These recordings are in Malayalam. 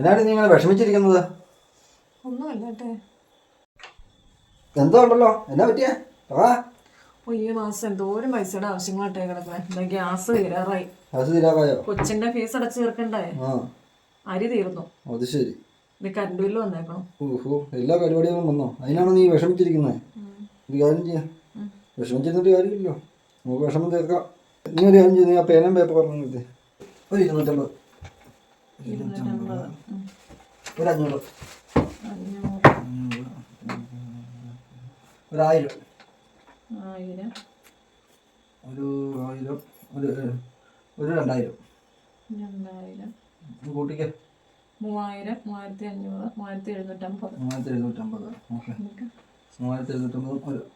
എന്നാണ് നീ ഇങ്ങനെ വിഷമിച്ചിരിക്കുന്നത്? ഒന്നുമല്ല എന്തോ ഉണ്ടല്ലോ. എന്നാ പറ്റിയ? പറ ഓ ഈ മാസം എന്തോരം പൈസയുടെ ആവശ്യങ്ങളായിട്ടേ കിടക്കണേ എന്താ ഗ്യാസ് തീരാറായി. ഗ്യാസ് തീരാറായോ? കൊച്ചിന്റെ ഫീസ് അടച്ചു തീർക്കണ്ടേ? ആ. അരി തീർന്നു. അത് ശരി. ഇത് കറണ്ട് ബില്ല് വന്നേക്കണം. ഓഹോ എല്ലാ പരിപാടികളും വന്നോ? അതിനാണോ നീ വിഷമിച്ചിരിക്കുന്നത് ഒരു കാര്യം ചെയ്യാം. വിഷമിച്ചിരുന്നിട്ട് കാര്യമില്ലല്ലോ. നമുക്ക് വിഷമം തീർക്കാം. നീ ഒരു കാര്യം ചെയ്ത് ആ പേപ്പർ പറഞ്ഞു ഒരു ഇരുന്നൂറ്റമ്പത്. ഇരുന്നൂറ്റമ്പത്. ഒരു അഞ്ഞൂറ്. അഞ്ഞൂറ്. ഒരു ആയിരം. ഒരു ആയിരം. ഒരു ഒരു രണ്ടായിരം. രണ്ടായിരം. കൂട്ടിക്കേ. മൂവായിരം മൂവായിരത്തി അഞ്ഞൂറ് മൂവായിരത്തി എഴുന്നൂറ്റമ്പത്. മൂവായിരത്തി എഴുന്നൂറ്റമ്പത്. ഓക്കെ. മൂവായിരത്തി എഴുന്നൂറ്റമ്പത് ഒരു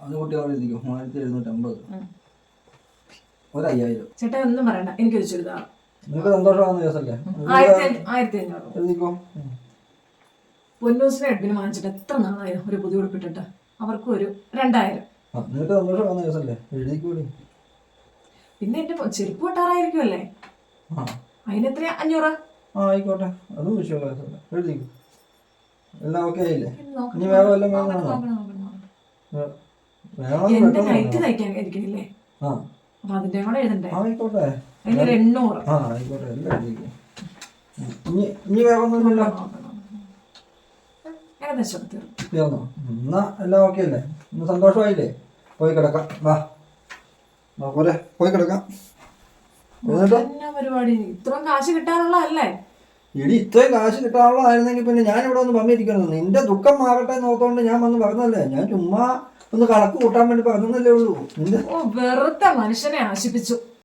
അത് കൂട്ടി അവിടെ ഇരിക്കും മൂവായിരത്തി എഴുന്നൂറ്റമ്പത്. ഒരയ്യായിരം ചേട്ടാ ഒന്നും പറയണ്ട. എനിക്കൊരു ചുരിദാർ. നിങ്ങൾക്ക് സന്തോഷമാകുന്ന കേസല്ലേ ആയിരത്തി അഞ്ഞൂ- ആയിരത്തി അഞ്ഞൂറ്. എഴുതിക്കോ പൊന്നൂസിനെ അഡ്മിന് വാങ്ങിച്ചിട്ട് എത്ര നാളായി ഒരു പുതിയ ഉടുപ്പിട്ടിട്ട് അവർക്കും ഒരു രണ്ടായിരം. ആ നിങ്ങൾക്ക് സന്തോഷമാകുന്ന ദിവസമല്ലേ? എഴുതിക്കൂടി. പിന്നെ എന്റെ പൊ- ചെരുപ്പ് വെട്ടാറായിരിക്കുമല്ലേ ആ. അതിനെത്ര? അഞ്ഞൂറ്? ആ ആയിക്കോട്ടെ. അതും വിഷയമുള്ള എഴുതിക്കോ. എല്ലാം ഓക്കെ ആയില്ലേ? നോക്കണം, ഇനി വേറെ വല്ലതും നോക്കണം, വേണമെന്നോ നോക്കണം, നോക്കണം, നോക്കണം. വേണമെന്ന് എന്റെ പെട്ടെന്ന് നൈറ്റ് വേണം. തയ്ക്കാൻ ഇരിക്കണില്ലേ? ആ. അപ്പൊ അതിന്റെ കൂടെ എഴുതണ്ടേ? ആയിക്കോട്ടെ. അതിനൊരു എണ്ണൂറ്. ആ ആയിക്കോട്ടെ. എല്ലാം എഴുതിക്കോ ഉം. ഇനി ഇനി വേറെ ഒന്നുമില്ലല്ലോ നോക്കണം. ഏകദേശം തീർന്നു. തീർന്നോ? എന്നാ എല്ലാം ഓക്കെ അല്ലേ? ഇന്ന് സന്തോഷമായില്ലേ? പോയി കിടക്കാം. വാ. വാ പോയി കിടക്കാം. എന്നിട്ടോ? എന്നാ പരിപാടി? ഇത്രയും കാശ് കിട്ടാനുള്ളതല്ലേ? ഇടി ഇത്രയും കാശ് കിട്ടാനുള്ളതായിരുന്നെങ്കിൽ പിന്നെ ഞാൻ ഇവിടെ ഒന്ന് നിന്റെ ദുഃഖം മാറട്ടെ നോക്കൊണ്ട് ഞാൻ വന്ന് പറഞ്ഞല്ലേ ഞാൻ ചുമ്മാ ഒന്ന് കണക്ക് കൂട്ടാൻ വേണ്ടി പറഞ്ഞതല്ലേ ഉള്ളൂ. വെറുതെ മനുഷ്യനെ ആശിപ്പിച്ചു